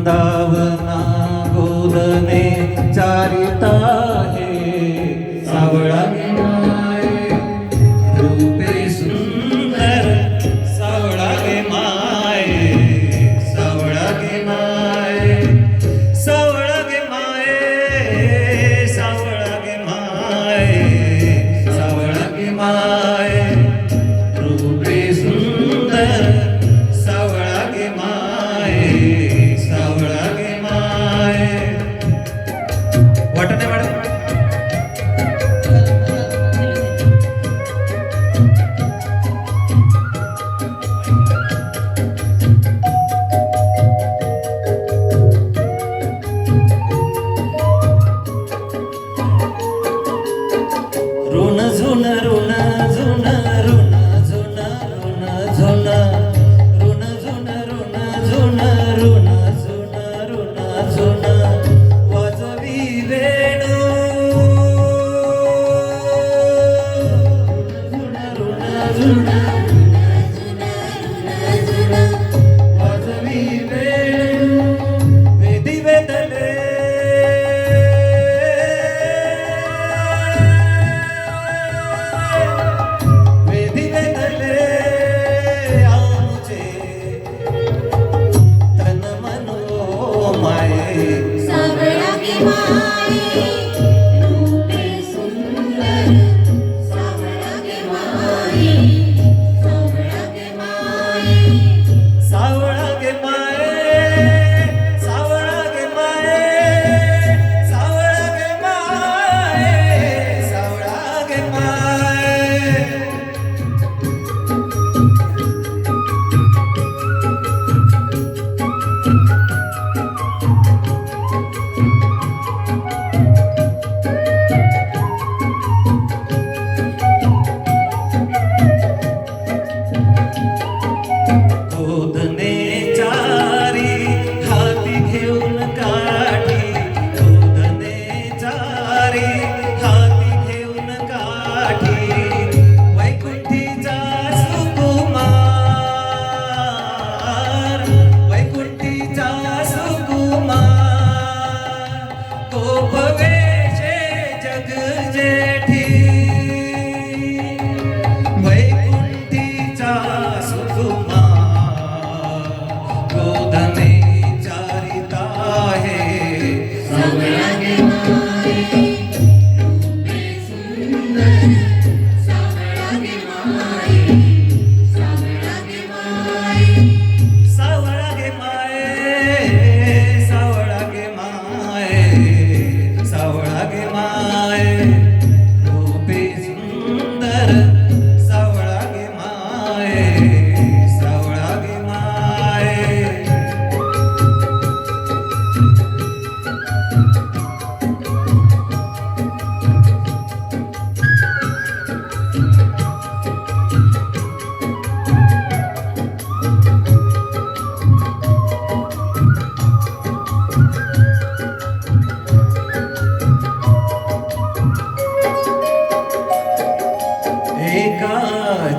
वृंदावना गोदने चारिता हे सावळा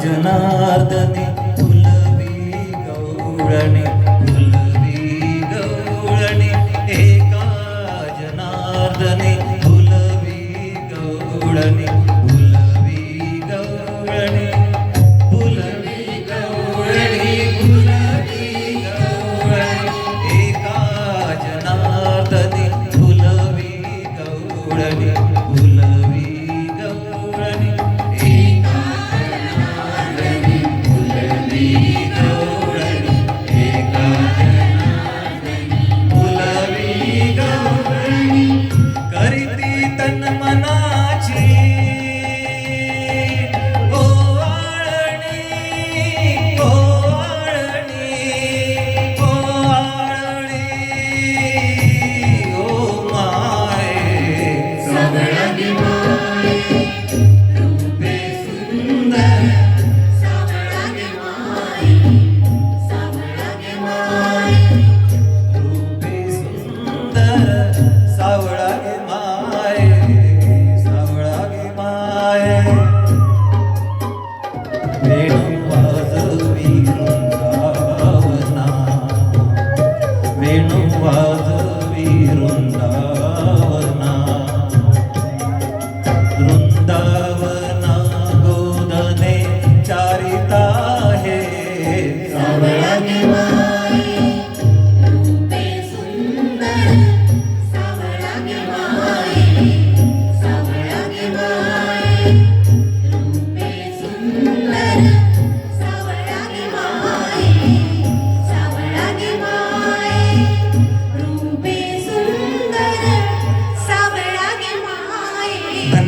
जनार्दने फुलवी गौळणे फुलवी गौळणे एका जनार्दने फुलवी गौळणे फुलवी गौळणे फुलवी गौळणे फुलवी गौळणे एका जनार्दने फुलवी गौळणे फुलवी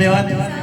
dónde van?